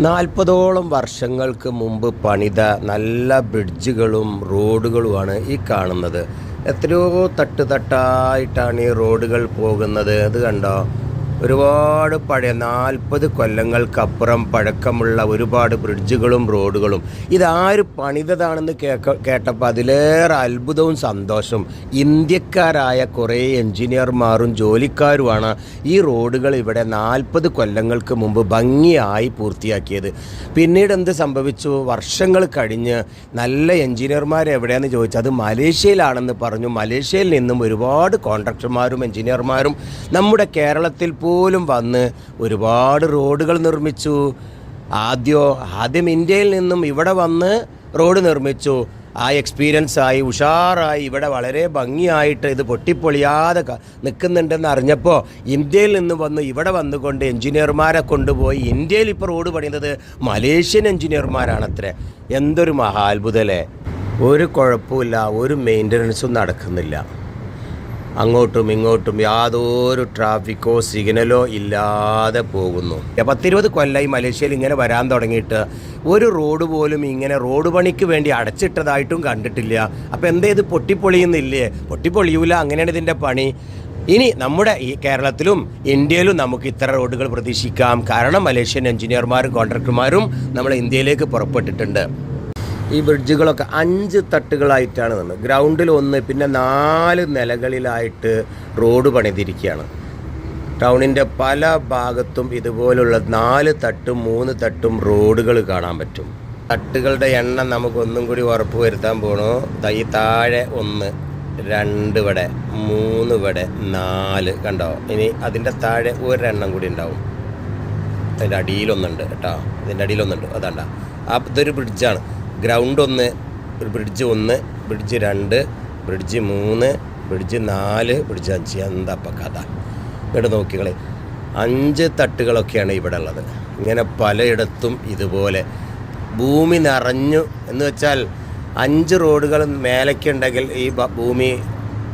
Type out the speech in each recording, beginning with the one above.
നാൽപ്പതോളം വർഷങ്ങൾക്ക് മുമ്പ് പണിത നല്ല ബ്രിഡ്ജുകളും റോഡുകളുമാണ് ഈ കാണുന്നത്. എത്രയോ തട്ട് തട്ടായിട്ടാണ് ഈ റോഡുകൾ പോകുന്നത്. അത് കണ്ടോ? ഒരുപാട് പഴയ നാൽപ്പത് കൊല്ലങ്ങൾക്കപ്പുറം പഴക്കമുള്ള ഒരുപാട് ബ്രിഡ്ജുകളും റോഡുകളും. ഇതാര് പണിതതാണെന്ന് കേക്ക കേട്ടപ്പോൾ അതിലേറെ അത്ഭുതവും സന്തോഷവും. ഇന്ത്യക്കാരായ കുറേ എഞ്ചിനീയർമാരും ജോലിക്കാരുമാണ് ഈ റോഡുകൾ ഇവിടെ നാൽപ്പത് കൊല്ലങ്ങൾക്ക് മുമ്പ് ഭംഗിയായി പൂർത്തിയാക്കിയത്. പിന്നീട് എന്ത് സംഭവിച്ചു? വർഷങ്ങൾ കഴിഞ്ഞ് നല്ല എഞ്ചിനീയർമാർ എവിടെയാണെന്ന് ചോദിച്ചു അത് മലേഷ്യയിലാണെന്ന് പറഞ്ഞു. മലേഷ്യയിൽ നിന്നും ഒരുപാട് കോൺട്രാക്ടർമാരും എഞ്ചിനീയർമാരും നമ്മുടെ കേരളത്തിൽ പോലും വന്ന് ഒരുപാട് റോഡുകൾ നിർമ്മിച്ചു. ആദ്യോ ആദ്യം ഇന്ത്യയിൽ നിന്നും ഇവിടെ വന്ന് റോഡ് നിർമ്മിച്ചു. ആ എക്സ്പീരിയൻസ് ആയി ഉഷാറായി ഇവിടെ വളരെ ഭംഗിയായിട്ട് ഇത് പൊട്ടിപ്പൊളിയാതെ നിൽക്കുന്നുണ്ടെന്ന് അറിഞ്ഞപ്പോൾ ഇന്ത്യയിൽ നിന്ന് വന്ന് ഇവിടെ വന്നുകൊണ്ട് എഞ്ചിനീയർമാരെ കൊണ്ടുപോയി. ഇന്ത്യയിൽ ഇപ്പോൾ റോഡ് പണിയുന്നത് മലേഷ്യൻ എഞ്ചിനീയർമാരാണത്രേ. എന്തൊരു മഹാത്ഭുതല്ലേ? ഒരു കുഴപ്പമില്ല ഒരു മെയിന്റനൻസും നടക്കുന്നില്ല. അങ്ങോട്ടും ഇങ്ങോട്ടും യാതൊരു ട്രാഫിക്കോ സിഗ്നലോ ഇല്ലാതെ പോകുന്നു. പത്തിരുപത് കൊല്ലമായി മലേഷ്യയിൽ ഇങ്ങനെ വരാൻ തുടങ്ങിയിട്ട് ഒരു റോഡ് പോലും ഇങ്ങനെ റോഡ് പണിക്ക് വേണ്ടി അടച്ചിട്ടതായിട്ടും കണ്ടിട്ടില്ല. അപ്പോൾ എന്താ ഇത് പൊട്ടിപ്പൊളിയുന്നില്ലേ? പൊട്ടിപ്പൊളിയൂല. അങ്ങനെയാണ് ഇതിന്റെ പണി. ഇനി നമ്മുടെ ഈ കേരളത്തിലും ഇന്ത്യയിലും നമുക്ക് ഇത്ര റോഡുകൾ പ്രതീക്ഷിക്കാം. കാരണം മലേഷ്യൻ എഞ്ചിനീയർമാരും കോൺട്രാക്ടർമാരും നമ്മൾ ഇന്ത്യയിലേക്ക് പുറപ്പെട്ടിട്ടുണ്ട്. ഈ ബ്രിഡ്ജുകളൊക്കെ അഞ്ച് തട്ടുകളായിട്ടാണ് നിന്ന്. ഗ്രൗണ്ടിൽ ഒന്ന് പിന്നെ നാല് നിലകളിലായിട്ട് റോഡ് പണിതിരിക്കുകയാണ്. ടൗണിന്റെ പല ഭാഗത്തും ഇതുപോലുള്ള നാല് തട്ടും മൂന്ന് തട്ടും റോഡുകൾ കാണാൻ പറ്റും. തട്ടുകളുടെ എണ്ണം നമുക്ക് ഒന്നും കൂടി ഉറപ്പ് വരുത്താൻ പോണു. തൈ താഴെ ഒന്ന് രണ്ട് ഇവിടെ മൂന്ന് ഇവിടെ നാല് കണ്ടോ? ഇനി അതിന്റെ താഴെ ഒരെണ്ണം കൂടി ഉണ്ടാവും. അതിന്റെ അടിയിലൊന്നുണ്ട് കേട്ടോ. ഇതിന്റെ അടിയിലൊന്നുണ്ട്. അതാണ്ട. ആ ഇതൊരു ബ്രിഡ്ജാണ്. ഗ്രൗണ്ട് ഒന്ന് ഒരു ബ്രിഡ്ജ് ഒന്ന് ബ്രിഡ്ജ് രണ്ട് ബ്രിഡ്ജ് മൂന്ന് ബ്രിഡ്ജ് നാല് ബ്രിഡ്ജ് അഞ്ച്. എന്താ അപ്പം കഥ? ഇവിടെ നോക്കിക്കളെ. അഞ്ച് തട്ടുകളൊക്കെയാണ് ഇവിടെ ഉള്ളത്. ഇങ്ങനെ പലയിടത്തും ഇതുപോലെ. ഭൂമി നിറഞ്ഞു എന്ന് വെച്ചാൽ അഞ്ച് റോഡുകൾ മേലേക്കുണ്ടെങ്കിൽ ഈ ഭൂമി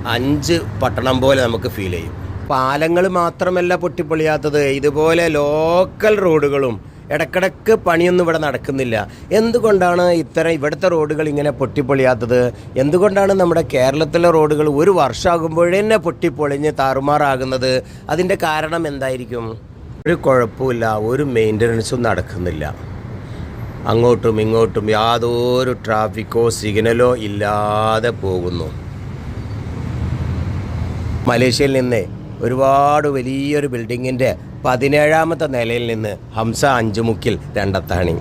അഞ്ച് പട്ടണം പോലെ നമുക്ക് ഫീൽ ചെയ്യും. പാലങ്ങൾ മാത്രമല്ല പൊട്ടിപ്പൊളിയാത്തത്. ഇതുപോലെ ലോക്കൽ റോഡുകളും ഇടക്കിടക്ക് പണിയൊന്നും ഇവിടെ നടക്കുന്നില്ല. എന്തുകൊണ്ടാണ് ഇത്തരം ഇവിടുത്തെ റോഡുകൾ ഇങ്ങനെ പൊട്ടിപ്പൊളിയാത്തത്? എന്തുകൊണ്ടാണ് നമ്മുടെ കേരളത്തിലെ റോഡുകൾ ഒരു വർഷമാകുമ്പോഴേ തന്നെ പൊട്ടിപ്പൊളിഞ്ഞ് താറുമാറാകുന്നത്? അതിന്റെ കാരണം എന്തായിരിക്കും? ഒരു കുഴപ്പമില്ല ഒരു മെയിന്റനൻസും നടക്കുന്നില്ല. അങ്ങോട്ടും ഇങ്ങോട്ടും യാതൊരു ട്രാഫിക്കോ സിഗ്നലോ ഇല്ലാതെ പോകുന്നു. മലേഷ്യയിൽ നിന്ന് ഒരുപാട് വലിയൊരു ബിൽഡിങ്ങിന്റെ പതിനേഴാമത്തെ നിലയിൽ നിന്ന് ഹംസ അഞ്ചുമുക്കിൽ രണ്ടത്താണി.